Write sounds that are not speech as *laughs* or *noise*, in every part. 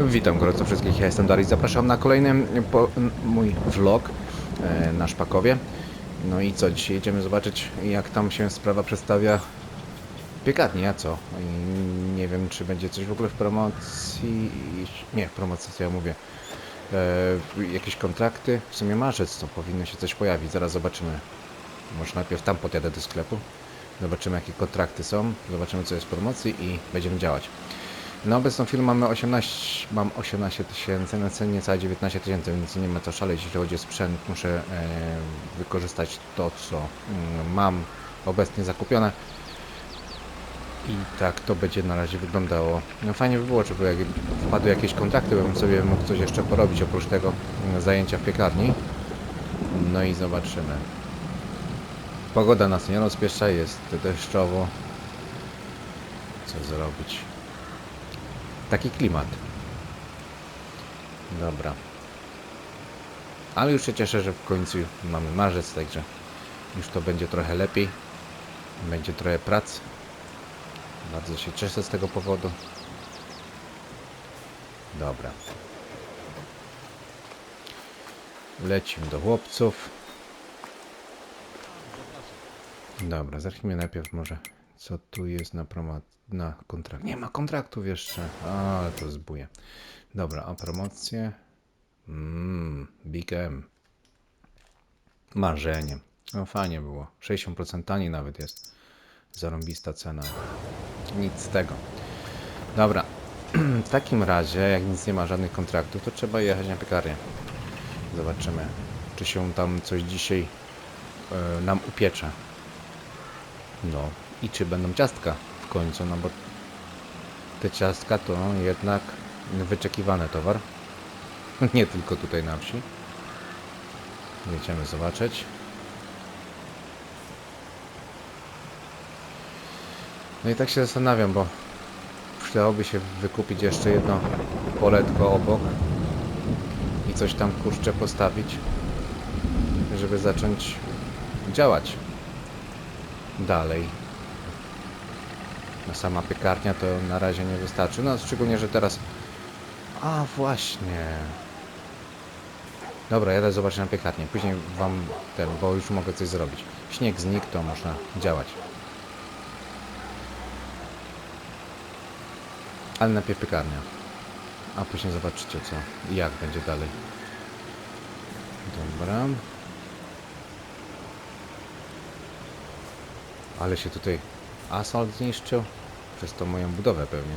Witam gorąco wszystkich, ja jestem Dariusz, zapraszam na kolejny po, mój vlog e, na Szpakowie. No i co, dzisiaj jedziemy zobaczyć jak tam się sprawa przedstawia w piekarni, a co? I nie wiem czy będzie coś w ogóle w promocji, nie w promocji co ja mówię, e, jakieś kontrakty, w sumie marzec to powinno się coś pojawić, zaraz zobaczymy. Może najpierw tam podjadę do sklepu, zobaczymy jakie kontrakty są, zobaczymy co jest w promocji i będziemy działać. Na obecną chwilę mamy 18, mam 18 tysięcy, na cenie niecałe 19 tysięcy, więc nie ma co szaleć, jeśli chodzi o sprzęt. Muszę e, wykorzystać to, co mm, mam obecnie zakupione. I tak to będzie na razie wyglądało. No fajnie by było, żeby jak wpadły jakieś kontrakty, bym sobie mógł coś jeszcze porobić oprócz tego mm, zajęcia w piekarni. No i zobaczymy. Pogoda nas nie rozpieszcza, jest deszczowo. Co zrobić? Taki klimat. Dobra. Ale już się cieszę, że w końcu mamy marzec, także już to będzie trochę lepiej. Będzie trochę prac. Bardzo się cieszę z tego powodu. Dobra. Lecimy do chłopców. Dobra, zacznijmy najpierw może co tu jest na promo... na kontrakt. Nie ma kontraktów jeszcze. A, ale to zbuje. Dobra, a promocje? Mmm, Big M. Marzenie. No fajnie było. 60% taniej nawet jest. Zarąbista cena. Nic z tego. Dobra. W takim razie, jak nic nie ma żadnych kontraktów, to trzeba jechać na piekarnię. Zobaczymy, czy się tam coś dzisiaj e, nam upiecze. No i czy będą ciastka w końcu, no bo te ciastka to jednak wyczekiwany towar. *laughs* Nie tylko tutaj na wsi. Jedziemy zobaczyć. No i tak się zastanawiam, bo przydałoby się wykupić jeszcze jedno poletko obok i coś tam kurczę postawić, żeby zacząć działać dalej. Sama piekarnia to na razie nie wystarczy. No szczególnie, że teraz... A właśnie. Dobra, jadę zobaczyć na piekarnię. Później wam ten, bo już mogę coś zrobić. Śnieg znikł, to można działać. Ale najpierw piekarnia. A później zobaczycie co i jak będzie dalej. Dobra. Ale się tutaj asfalt zniszczył. Przez to moją budowę pewnie.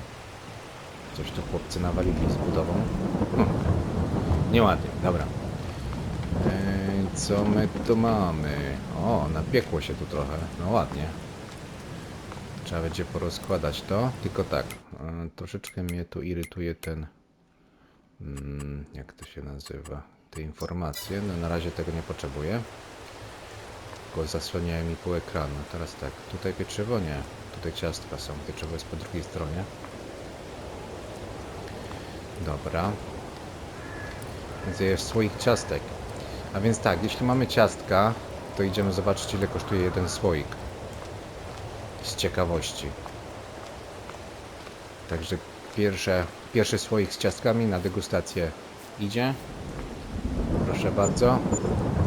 Coś tu chłopcy nawalili z budową. Hm. Nieładnie, dobra. Eee, co my tu mamy? O, napiekło się tu trochę. No ładnie. Trzeba będzie porozkładać to. Tylko tak, e, troszeczkę mnie tu irytuje ten... Mm, jak to się nazywa? Te informacje. No na razie tego nie potrzebuję tylko zasłaniają mi pół ekranu. Teraz tak, tutaj pieczywo nie, tutaj ciastka są, pieczywo jest po drugiej stronie. Dobra. Jest słoik ciastek. A więc tak, jeśli mamy ciastka, to idziemy zobaczyć ile kosztuje jeden słoik. Z ciekawości. Także pierwsze, pierwszy słoik z ciastkami na degustację idzie. Proszę bardzo.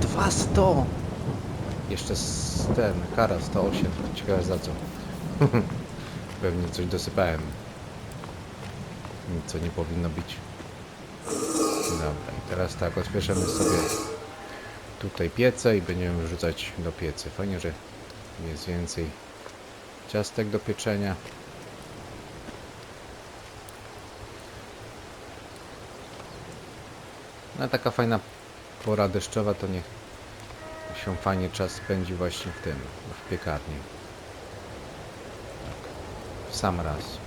200! Jeszcze ten, kara 108. Ciekawe za co. *laughs* Pewnie coś dosypałem. Co nie powinno być. Dobra, i teraz tak, odświeżymy sobie tutaj piece i będziemy wrzucać do piecy. Fajnie, że jest więcej ciastek do pieczenia. No taka fajna pora deszczowa to niech się fajnie czas spędzi właśnie w tym, w piekarni. Tak. W sam raz.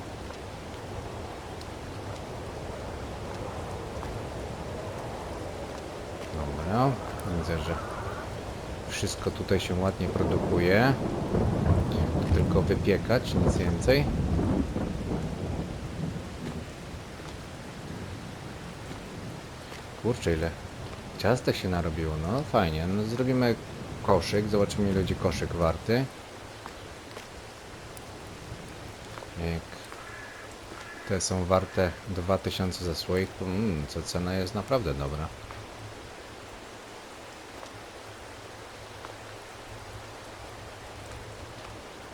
Dobra, widzę, że wszystko tutaj się ładnie produkuje. Tylko wypiekać, nic więcej. Kurczę, ile ciastek się narobiło. No fajnie. No, zrobimy koszyk. Zobaczymy ile będzie koszyk warty. Jak te są warte 2000 za słoik, to, mm, to cena jest naprawdę dobra.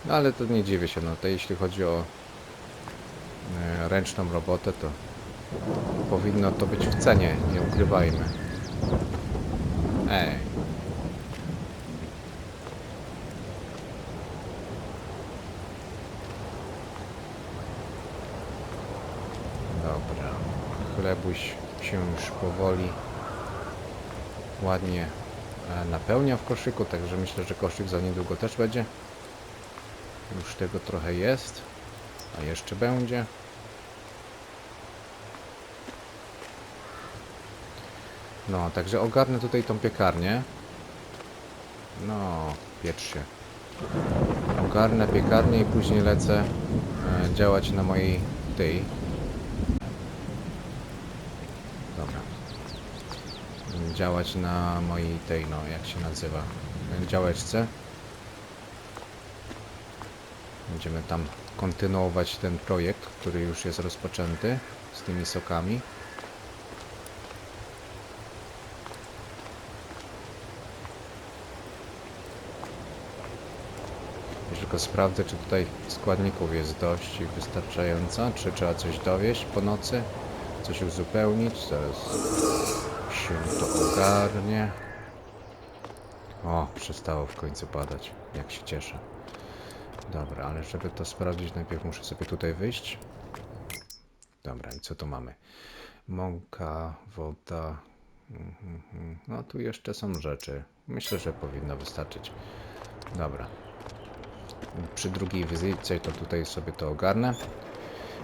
No ale to nie dziwię się, no to jeśli chodzi o e, ręczną robotę, to powinno to być w cenie, nie ukrywajmy. Ej. Dobra. Chlebuś się już powoli ładnie e, napełnia w koszyku, także myślę, że koszyk za niedługo też będzie. Już tego trochę jest, a jeszcze będzie. No, także ogarnę tutaj tą piekarnię. No, piecz się. Ogarnę piekarnię i później lecę e, działać na mojej tej. Dobra. Działać na mojej tej, no, jak się nazywa? Działeczce. Będziemy tam kontynuować ten projekt, który już jest rozpoczęty z tymi sokami. Tylko sprawdzę, czy tutaj składników jest dość i wystarczająco, czy trzeba coś dowieść po nocy, coś uzupełnić, zaraz się to ogarnie. O, przestało w końcu padać, jak się cieszę. Dobra, ale żeby to sprawdzić, najpierw muszę sobie tutaj wyjść. Dobra, i co tu mamy? Mąka, woda. Mhm, mhm. No tu jeszcze są rzeczy. Myślę, że powinno wystarczyć. Dobra. Przy drugiej wizycie to tutaj sobie to ogarnę.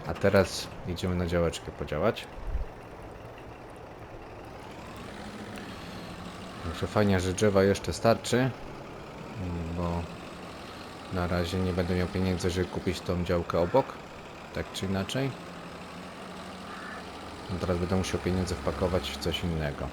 A teraz idziemy na działeczkę podziałać. Także fajnie, że drzewa jeszcze starczy, bo na razie nie będę miał pieniędzy, żeby kupić tą działkę obok, tak czy inaczej. No Teraz będę musiał pieniądze wpakować w coś innego.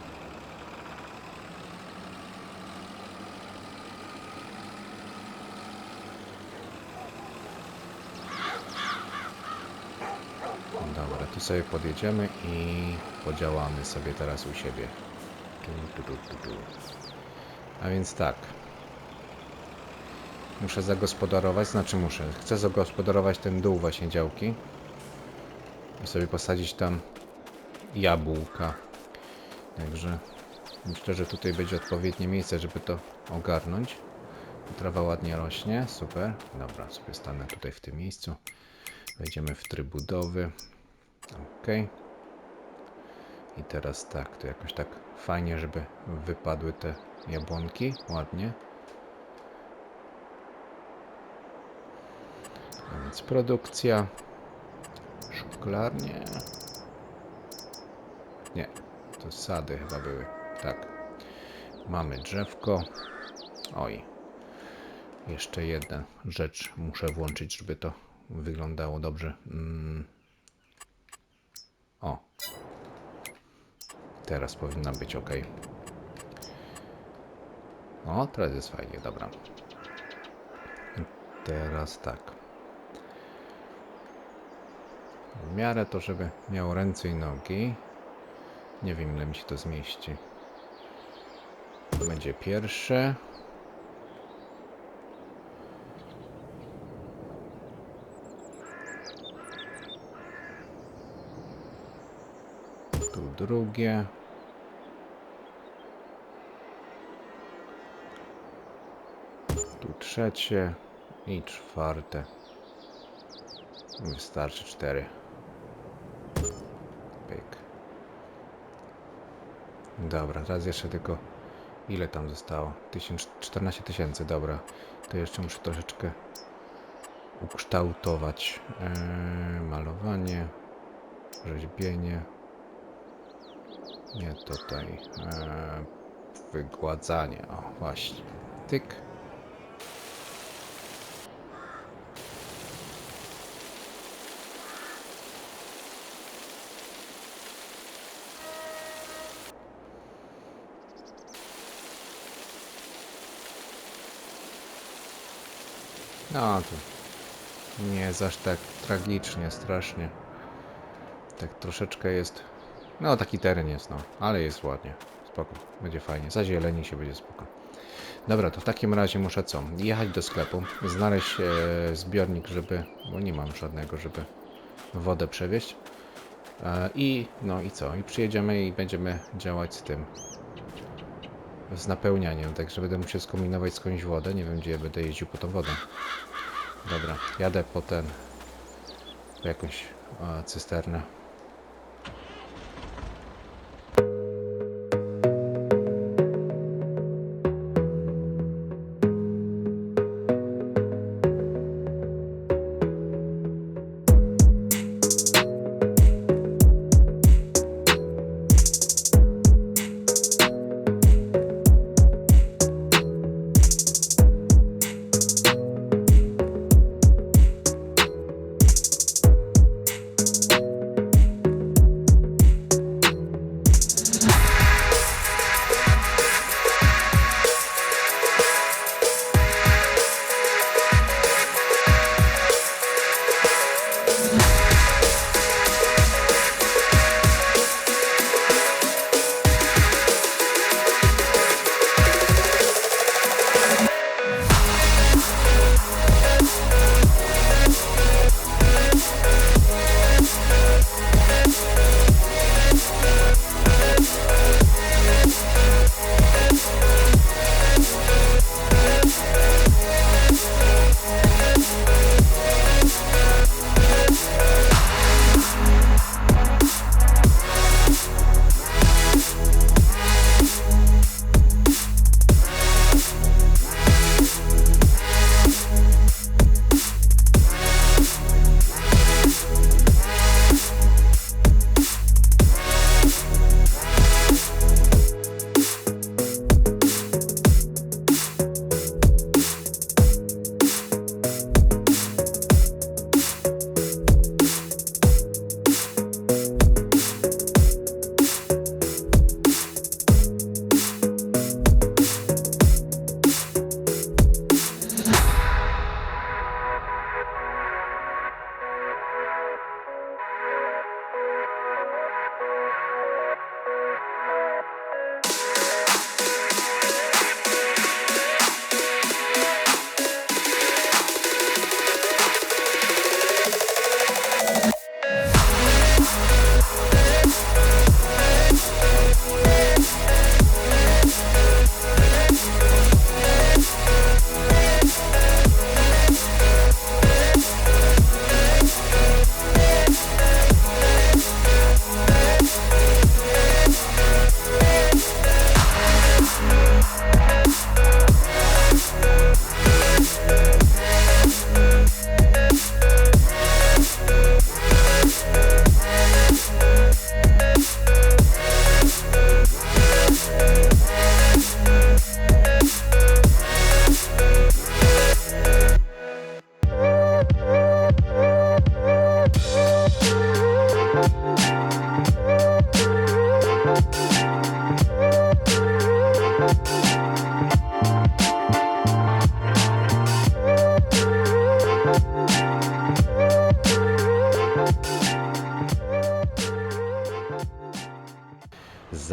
Dobra, tu sobie podjedziemy i podziałamy sobie teraz u siebie. A więc tak. Muszę zagospodarować, znaczy muszę. Chcę zagospodarować ten dół właśnie działki. I sobie posadzić tam jabłka. Także myślę, że tutaj będzie odpowiednie miejsce, żeby to ogarnąć. Trawa ładnie rośnie, super. Dobra, sobie stanę tutaj w tym miejscu. Wejdziemy w tryb budowy. Ok. I teraz tak, to jakoś tak fajnie, żeby wypadły te jabłonki. Ładnie. A więc produkcja. Szklarnie. Nie, to sady chyba były. Tak. Mamy drzewko. Oj. Jeszcze jedna rzecz muszę włączyć, żeby to wyglądało dobrze. Mm. Teraz powinna być ok. O, teraz jest fajnie, dobra. Teraz tak. W miarę to, żeby miał ręce i nogi. Nie wiem, ile mi się to zmieści. To będzie pierwsze. Tu drugie. Tu trzecie i czwarte. Wystarczy cztery. Pyk. Dobra, teraz jeszcze tylko ile tam zostało? 1000, 14 tysięcy, dobra. To jeszcze muszę troszeczkę ukształtować. Eee, malowanie, rzeźbienie. Nie tutaj. Eee, wygładzanie. O, właśnie. Tyk. No to nie jest aż tak tragicznie, strasznie. Tak troszeczkę jest... No taki teren jest, no. Ale jest ładnie. Spoko. Będzie fajnie. Zazieleni się będzie spoko. Dobra, to w takim razie muszę co? Jechać do sklepu, znaleźć e, zbiornik, żeby... Bo nie mam żadnego, żeby wodę przewieźć. E, I no i co? I przyjedziemy i będziemy działać z tym. Z napełnianiem, także będę musiał skombinować skądś wodę. Nie wiem, gdzie będę jeździł po tą wodę. Dobra, jadę po ten... Po jakąś e, cysternę.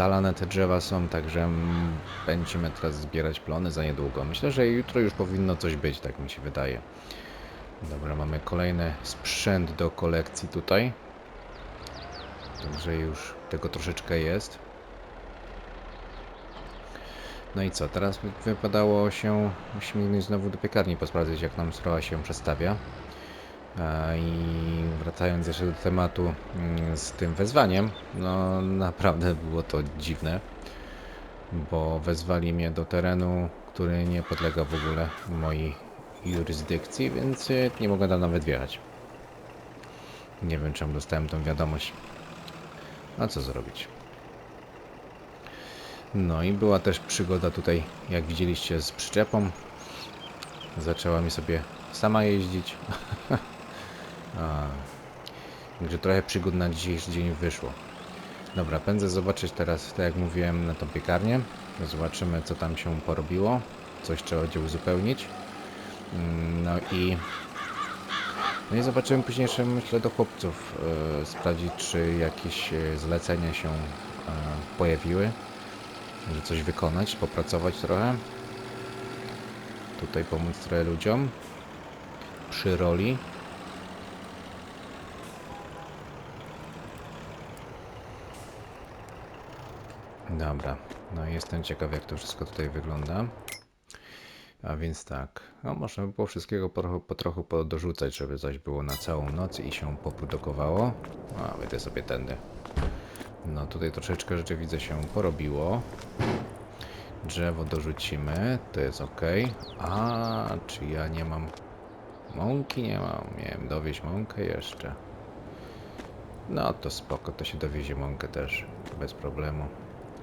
Zalane te drzewa są, także będziemy teraz zbierać plony za niedługo. Myślę, że jutro już powinno coś być, tak mi się wydaje. Dobra, mamy kolejny sprzęt do kolekcji tutaj. Także już tego troszeczkę jest. No i co, teraz wy- wypadało się, musimy znowu do piekarni posprawdzać, jak nam sprawa się przestawia. I wracając jeszcze do tematu mm, z tym wezwaniem, no naprawdę było to dziwne, bo wezwali mnie do terenu, który nie podlega w ogóle mojej jurysdykcji, więc nie mogę tam nawet wjechać. Nie wiem czemu dostałem tą wiadomość. A co zrobić? No i była też przygoda tutaj, jak widzieliście, z przyczepą. Zaczęła mi sobie sama jeździć. *laughs* A, Także trochę przygód na dzisiejszy dzień wyszło. Dobra, pędzę zobaczyć teraz, tak jak mówiłem, na tą piekarnię. Zobaczymy, co tam się porobiło. Coś trzeba będzie uzupełnić. Mm, No i No i zobaczymy późniejsze, myślę, do chłopców e, sprawdzić, czy jakieś e, zlecenia się e, pojawiły, że coś wykonać, popracować trochę. Tutaj pomóc trochę ludziom przy roli. Dobra, no jestem ciekaw jak to wszystko tutaj wygląda. A więc tak, no można by było wszystkiego po trochu, po trochu podorzucać, żeby coś było na całą noc i się poprodukowało. A, wyjdę sobie tędy. No tutaj troszeczkę rzeczy widzę się porobiło. Drzewo dorzucimy, to jest ok. A, czy ja nie mam mąki? Nie mam. Miałem dowieść mąkę jeszcze. No to spoko, to się dowiezie mąkę też, bez problemu.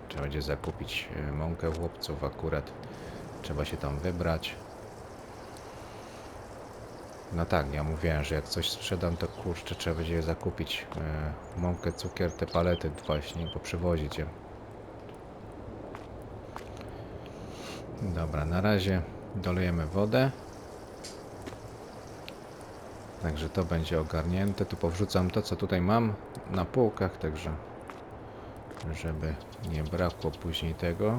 Trzeba będzie zakupić e, mąkę chłopców akurat. Trzeba się tam wybrać. No tak, ja mówiłem, że jak coś sprzedam, to kurczę, trzeba będzie zakupić. E, mąkę, cukier, te palety właśnie, poprzywozić je. Dobra, na razie dolejemy wodę. Także to będzie ogarnięte. Tu powrzucam to, co tutaj mam na półkach, także żeby nie brakło później tego.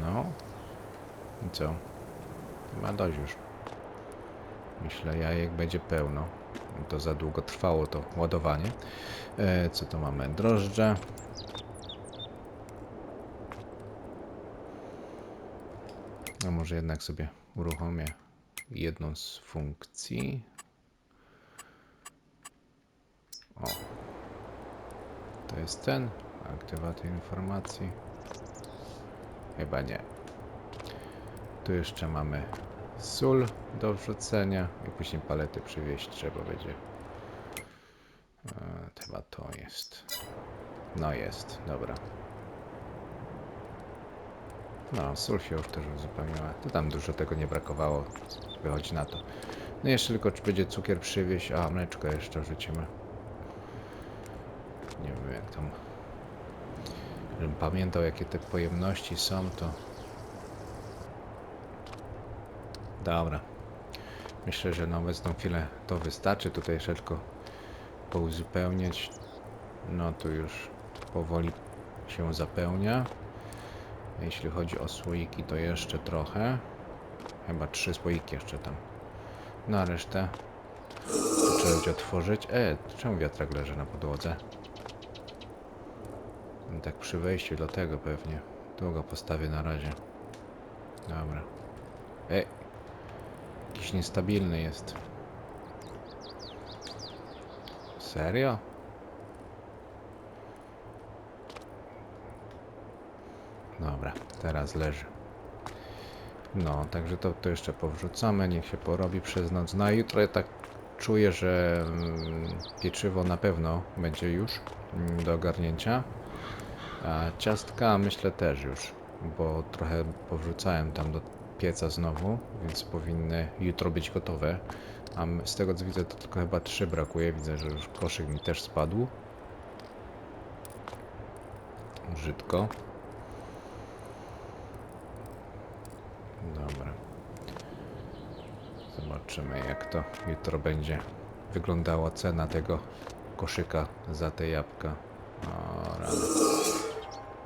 No. I co? Ma dość już. Myślę, jajek będzie pełno. To za długo trwało to ładowanie. E, co to mamy? Drożdże. A może jednak sobie uruchomię jedną z funkcji. O. To jest ten. Aktywator informacji. Chyba nie. Tu jeszcze mamy sól do wrzucenia i później palety przywieźć trzeba będzie. E, chyba to jest. No jest, dobra. No, sól już też uzupełniła. To tam dużo tego nie brakowało. Wychodzi na to. No jeszcze tylko czy będzie cukier przywieźć, a mleczko jeszcze wrzucimy. Nie wiem jak tam. Żebym pamiętał jakie te pojemności są, to... Dobra. Myślę, że na obecną chwilę to wystarczy. Tutaj jeszcze tylko pouzupełniać. No tu już powoli się zapełnia. Jeśli chodzi o słoiki, to jeszcze trochę. Chyba trzy słoiki jeszcze tam. No a resztę trzeba będzie otworzyć. E, czemu wiatrak leży na podłodze? No Tak przy wejściu do tego pewnie. Tu go postawię na razie. Dobra. Ej. Jakiś niestabilny jest. Serio? Dobra, teraz leży. No, także to, to jeszcze powrzucamy, niech się porobi przez noc. Na jutro ja tak czuję, że mm, pieczywo na pewno będzie już mm, do ogarnięcia. A ciastka myślę też już, bo trochę powrzucałem tam do pieca znowu, więc powinny jutro być gotowe. A z tego co widzę, to tylko chyba trzy brakuje. Widzę, że już koszyk mi też spadł. Brzydko. Dobra. Zobaczymy jak to jutro będzie wyglądała cena tego koszyka za te jabłka. O, rany.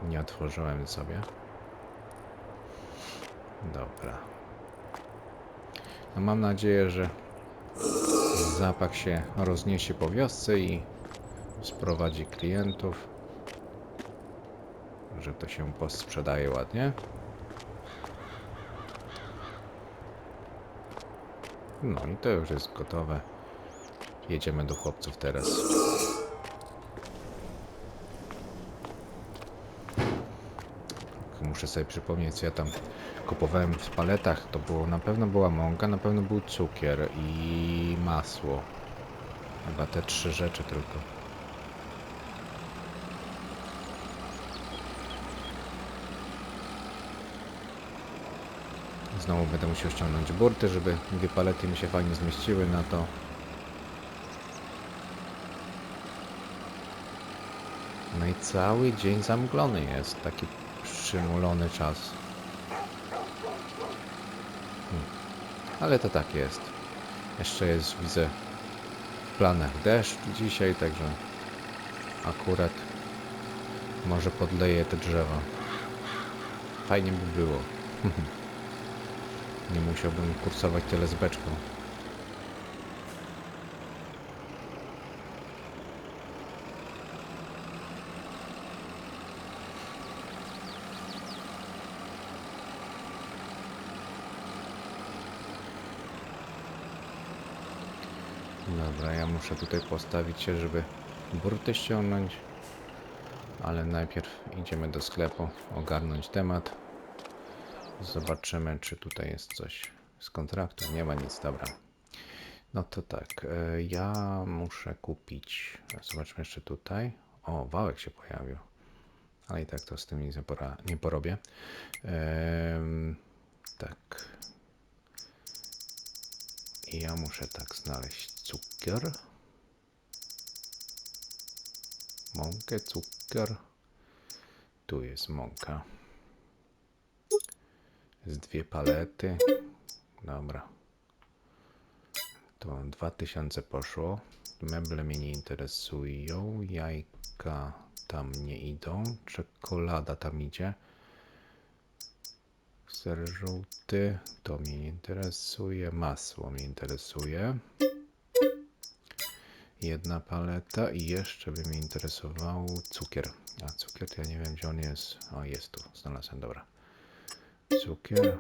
Nie otworzyłem sobie. Dobra. No mam nadzieję, że zapach się rozniesie po wiosce i sprowadzi klientów. Że to się posprzedaje ładnie. No i to już jest gotowe. Jedziemy do chłopców teraz. Muszę sobie przypomnieć, co ja tam kupowałem w paletach. To było, na pewno była mąka, na pewno był cukier i masło. Chyba te trzy rzeczy tylko. Znowu będę musiał ściągnąć burty, żeby dwie palety mi się fajnie zmieściły na to. No i cały dzień zamglony jest. Taki przymulony czas. Hmm. Ale to tak jest. Jeszcze jest, widzę, w planach deszcz dzisiaj, także akurat może podleję te drzewa. Fajnie by było. *laughs* Nie musiałbym kursować tyle z beczką. Dobra, ja muszę tutaj postawić się, żeby burty ściągnąć. Ale najpierw idziemy do sklepu, ogarnąć temat. Zobaczymy, czy tutaj jest coś z kontraktu. Nie ma nic, dobra. No to tak, e, ja muszę kupić. Zobaczmy jeszcze tutaj. O, wałek się pojawił. Ale i tak to z tym nic nie, pora, nie porobię. Em, tak. I ja muszę tak znaleźć cukier. Mąkę, cukier. Tu jest mąka. Z dwie palety. Dobra. To 2000 poszło. Meble mnie nie interesują. Jajka tam nie idą. Czekolada tam idzie. Ser żółty. To mnie nie interesuje. Masło mnie interesuje. Jedna paleta i jeszcze by mnie interesował cukier. A cukier to ja nie wiem gdzie on jest. O jest tu, znalazłem, dobra. Cukier.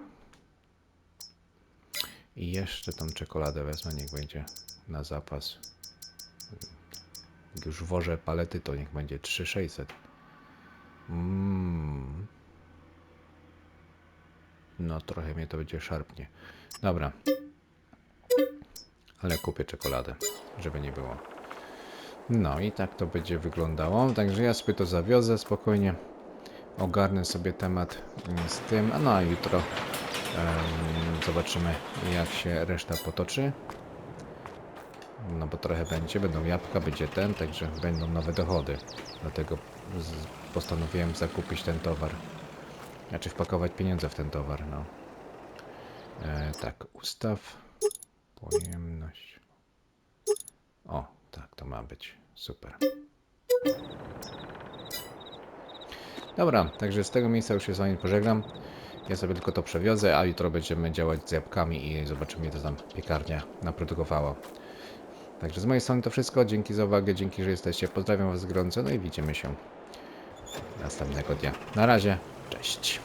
I jeszcze tą czekoladę wezmę, niech będzie na zapas. Jak już wożę palety, to niech będzie 3600. Mmm. No trochę mnie to będzie szarpnie. Dobra. Ale kupię czekoladę, żeby nie było. No i tak to będzie wyglądało. Także ja sobie to zawiozę spokojnie. Ogarnę sobie temat mm, z tym. A no a jutro zobaczymy jak się reszta potoczy. No bo trochę będzie, będą jabłka, będzie ten, także będą nowe dochody. Dlatego postanowiłem zakupić ten towar. Znaczy wpakować pieniądze w ten towar, no. E, tak, ustaw. Pojemność. O, tak, to ma być. Super. Dobra, także z tego miejsca już się z wami pożegnam. Ja sobie tylko to przewiozę, a jutro będziemy działać z jabłkami i zobaczymy, co tam piekarnia naprodukowała. Także z mojej strony to wszystko. Dzięki za uwagę, dzięki, że jesteście. Pozdrawiam Was gorąco, no i widzimy się następnego dnia. Na razie, cześć.